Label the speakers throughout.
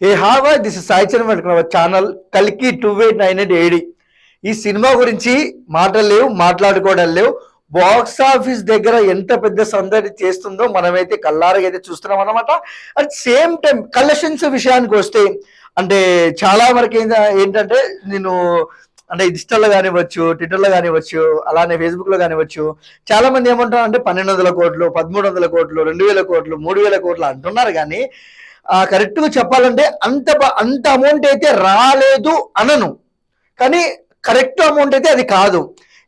Speaker 1: A have this Sai Charan channel కలికి two eight nine eight ఏడి. ఈ సినిమా గురించి మాటలు లేవు మాట్లాడుకోవడం లేవు. బాక్స్ ఆఫీస్ దగ్గర ఎంత పెద్ద సందడి చేస్తుందో మనమైతే కల్లారగా అయితే చూస్తున్నాం అనమాట అట్ సేమ్ టైం కలెక్షన్స్ విషయానికి వస్తే అంటే చాలా వరకు ఏంటంటే నేను అంటే ఇన్స్టాలో కానివ్వచ్చు ట్విట్టర్లో కానివ్వచ్చు అలానే ఫేస్బుక్లో కానివ్వచ్చు చాలా మంది ఏమంటారు అంటే పన్నెండు వందల కోట్లు పదమూడు వందల కోట్లు రెండు వేల కోట్లు మూడు వేల కోట్లు అంటున్నారు కానీ కరెక్ట్గా కరెక్ట్గా చెప్పాలంటే అంత అంత అమౌంట్ అయితే రాలేదు అనను. కానీ కరెక్ట్ అమౌంట్ అయితే అది కాదు.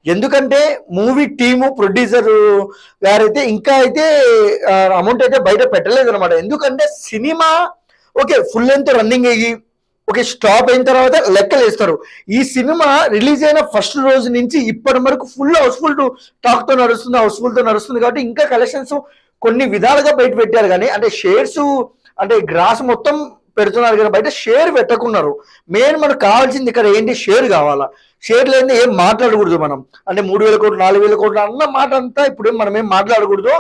Speaker 1: ఎందుకంటే మూవీ టీము ప్రొడ్యూసర్ గారైతే ఇంకా అయితే అమౌంట్ అయితే బయట పెట్టలేదు అనమాట ఎందుకంటే cinema okay full length running అయ్యి ఓకే స్టాప్ అయిన తర్వాత లెక్కలు వేస్తారు ఈ సినిమా రిలీజ్ అయిన ఫస్ట్ రోజు నుంచి ఇప్పటి వరకు ఫుల్ హౌస్ఫుల్ టాక్తో నడుస్తుంది హౌస్ఫుల్తో నడుస్తుంది కాబట్టి ఇంకా కలెక్షన్స్ కొన్ని విధాలుగా బయట పెట్టారు. కానీ అంటే షేర్స్ అంటే గ్రాస్ మొత్తం పెడుతున్నారు కానీ బయట షేర్ పెట్టకున్నారు. మెయిన్ మనకు కావాల్సింది ఇక్కడ ఏంటి? షేర్ కావాలా? షేర్ లేని ఏం మాట్లాడకూడదు మనం. అంటే మూడు వేల కోట్లు నాలుగు వేల కోట్లు అన్న మాట అంతా ఇప్పుడు మనం ఏం మాట్లాడకూడదు.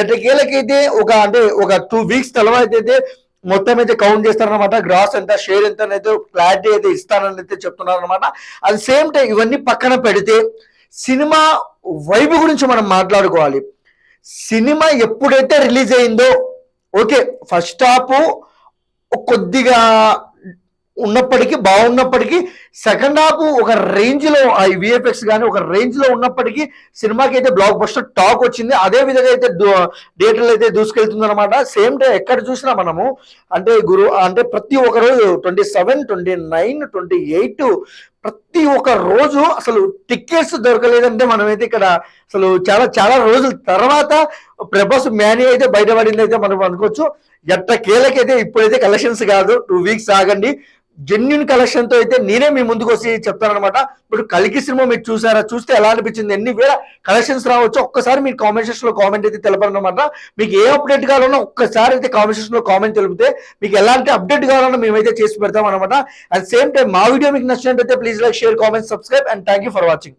Speaker 1: ఎట్టకేలకైతే ఒక అంటే ఒక టూ వీక్స్ తర్వాత అయితే మొత్తం అయితే కౌంట్ చేస్తారనమాట గ్రాస్ ఎంత షేర్ ఎంత అయితే క్లారిటీ అయితే ఇస్తానని అయితే చెప్తున్నారు అనమాట అది సేమ్ టైం ఇవన్నీ పక్కన పెడితే సినిమా వైబు గురించి మనం మాట్లాడుకోవాలి. సినిమా ఎప్పుడైతే రిలీజ్ అయిందో ఓకే ఫస్ట్ హాఫ్ కొద్దిగా ఉన్నప్పటికీ బాగున్నప్పటికీ సెకండ్ హాఫ్ ఒక రేంజ్లో ఆ విఎఫ్ఎక్స్ కానీ ఒక రేంజ్లో ఉన్నప్పటికీ సినిమాకి అయితే బ్లాక్ బస్టర్ టాక్ వచ్చింది. అదే విధంగా అయితే థియేటర్లు అయితే దూసుకెళ్తుంది అనమాట సేమ్ డే ఎక్కడ చూసినా మనము అంటే గురు అంటే ప్రతి ఒక్కరు twenty seven twenty nine twenty eight ప్రతి ఒక్క రోజు అసలు టికెట్స్ దొరకలేదంటే మనమైతే ఇక్కడ అసలు చాలా చాలా రోజుల. తర్వాత ప్రభాస్ మ్యానీ అయితే బయటపడింది అయితే మనం అనుకోవచ్చు. ఎట్ట కేలకైతే ఇప్పుడైతే కలెక్షన్స్ కాదు. టూ వీక్స్ ఆగండి. జెన్యున్ కలెక్షన్తో అయితే నేనే మీ ముందుకు వచ్చి చెప్తానమాట ఇప్పుడు కలికి సినిమా మీరు చూసారా? చూస్తే ఎలా అనిపించింది? ఎన్ని వేల కలెక్షన్స్ రావచ్చు ఒక్కసారి మీరు కామెంట్లో కామెంట్ అయితే తెలపనమాట మీకు ఏ అప్డేట్ కావాలన్నా ఒక్కసారి అయితే కామెంట్లో కామెంట్ తెలిపితే మీకు ఎలాంటి అప్డేట్ కావాలన్నా మేమైతే చేసి పెడతాం అనమాట అట్ సేమ్ టైం మా వీడియో మీకు నచ్చినట్టయితే please like share comment subscribe and thank you for watching